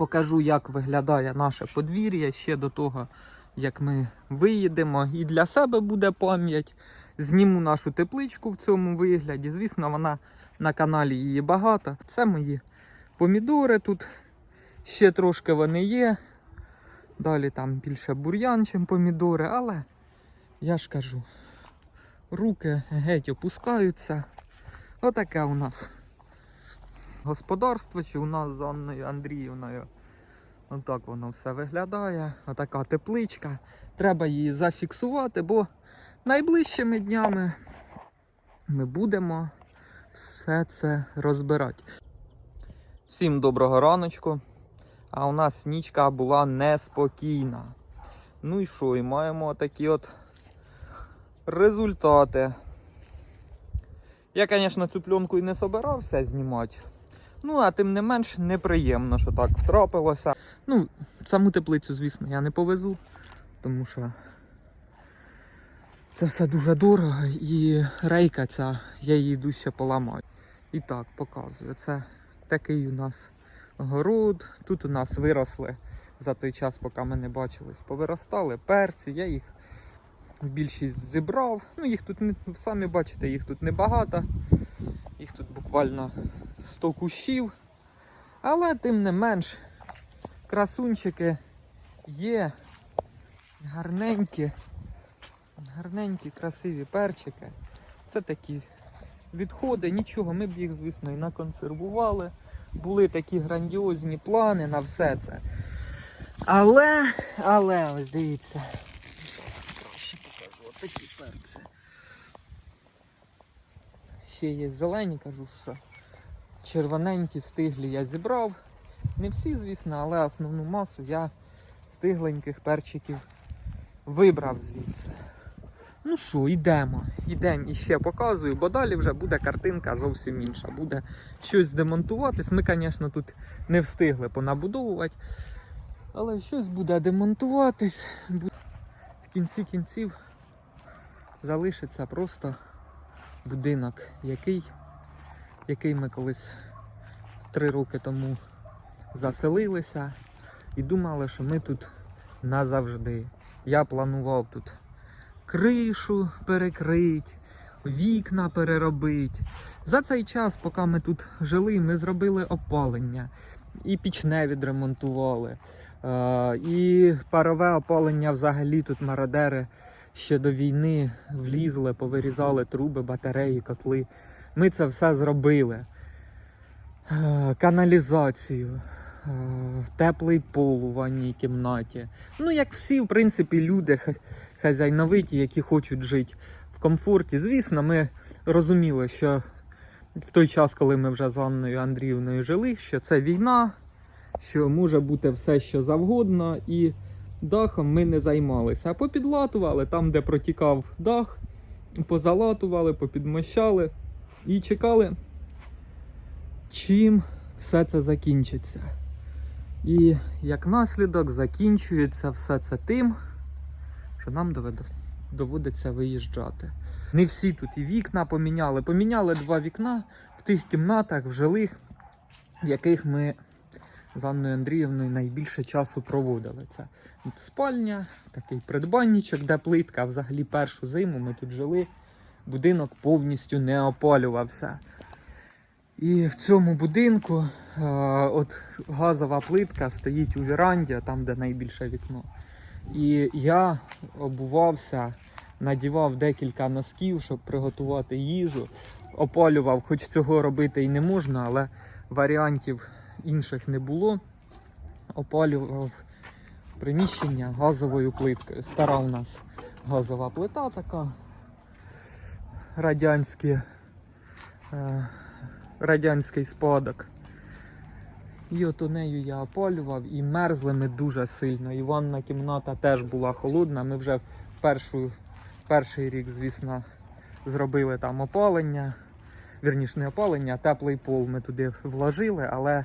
Покажу, як виглядає наше подвір'я ще до того, як ми виїдемо. І для себе буде пам'ять. Зніму нашу тепличку в цьому вигляді. Звісно, вона на каналі її багато. Це мої помідори тут. Ще трошки вони є. Далі там більше бур'ян, ніж помідори, але я ж кажу, руки геть опускаються. Отаке у нас господарство, чи у нас з Анною Андріївною. Отак воно все виглядає. Отака тепличка. Треба її зафіксувати, бо найближчими днями ми будемо все це розбирати. Всім доброго раночку. А у нас нічка була неспокійна. Ну і що, і маємо такі от результати. Я, звісно, цю пленку і не собирався знімати. Ну, а тим не менш неприємно, що так втрапилося. Ну, саму теплицю, звісно, я не повезу, тому що це все дуже дорого і рейка ця, я її йду поламаю. І так, показую. Це такий у нас город. Тут у нас виросли за той час, поки ми не бачились. Повиростали перці, я їх більшість зібрав. Ну, їх тут не самі бачите, їх тут небагато. Їх тут буквально 100 кущів. Але тим не менш, красунчики є гарненькі, гарненькі, красиві перчики. Це такі відходи, нічого, ми б їх, звісно, і наконсервували. Були такі грандіозні плани на все це. Але, але, ось дивіться. Краще покажу, от такі перці. Ще є зелені, кажу, що червоненькі стиглі я зібрав. Не всі, звісно, але основну масу я стигленьких перчиків вибрав звідси. Ну що, йдемо. Йдемо і ще показую, бо далі вже буде картинка зовсім інша. Буде щось демонтуватись. Ми, звісно, тут не встигли понабудовувати. Але щось буде демонтуватись. В кінці кінців залишиться просто будинок, який, який ми колись три роки тому заселилися і думали, що ми тут назавжди. Я планував тут кришу перекрити, вікна переробити. За цей час, поки ми тут жили, ми зробили опалення і пічне відремонтували. Е, і парове опалення взагалі тут мародери ще до війни влізли, повирізали труби, батареї, котли. Ми це все зробили. Е, Каналізацію, е, теплий пол у ванній кімнаті. Ну, як всі, в принципі, люди хазяйновиті, які хочуть жити в комфорті. Звісно, ми розуміли, що в той час, коли ми вже з Анною Андріївною жили, що це війна, що може бути все, що завгодно, і дахом ми не займалися. А попідлатували там, де протікав дах, позалатували, попідмощали і чекали, чим все це закінчиться. І як наслідок закінчується все це тим, що нам доводиться виїжджати. Не всі тут і вікна поміняли. Поміняли два вікна в тих кімнатах, в жилих, в яких ми з Анною Андріївною найбільше часу проводили. Це спальня, такий придбанничок, де плитка. Взагалі першу зиму ми тут жили. Будинок повністю не опалювався. І в цьому будинку е, от газова плитка стоїть у віранді, там, де найбільше вікно. І я обувався, надівав декілька носків, щоб приготувати їжу. Опалював, хоч цього робити і не можна, але варіантів інших не було. Опалював приміщення газовою плиткою. Стара у нас газова плита така. Радянські, е, радянський спадок. І от у нею я опалював і мерзли ми дуже сильно. І ванна кімната теж була холодна. Ми вже першу, перший рік, звісно, зробили там опалення. Вірніше не опалення, а теплий пол ми туди вложили, але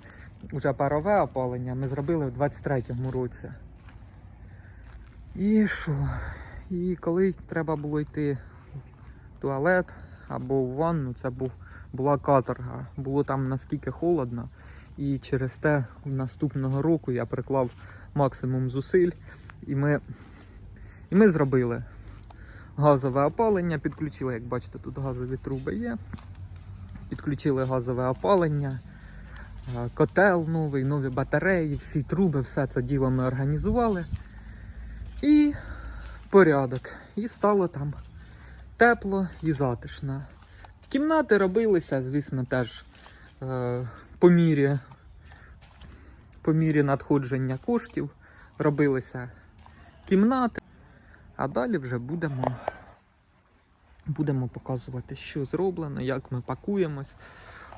вже парове опалення ми зробили в 23-му році. І що? І коли треба було йти в туалет або в ванну, це був, була каторга. Було там наскільки холодно. І через те наступного року я приклав максимум зусиль, і ми, і ми зробили газове опалення, підключили, як бачите, тут газові труби є. Підключили газове опалення, котел новий, нові батареї, всі труби, все це діло ми організували. І порядок. І стало там тепло і затишно. Кімнати робилися, звісно, теж е, по мірі, по мірі надходження коштів робилися кімнати. А далі вже будемо, будемо показувати, що зроблено, як ми пакуємось,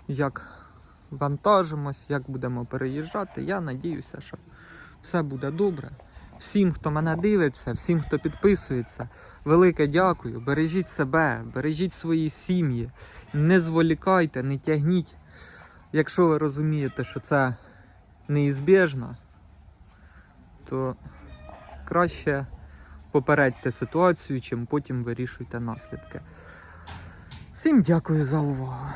як вантажимось, як будемо переїжджати. Я надіюся, що все буде добре. Всім, хто мене дивиться, всім, хто підписується, велике дякую. Бережіть себе, бережіть свої сім'ї, не зволікайте, не тягніть. Якщо ви розумієте, що це неізбіжно, то краще попередьте ситуацію, чим потім вирішуйте наслідки. Всім дякую за увагу.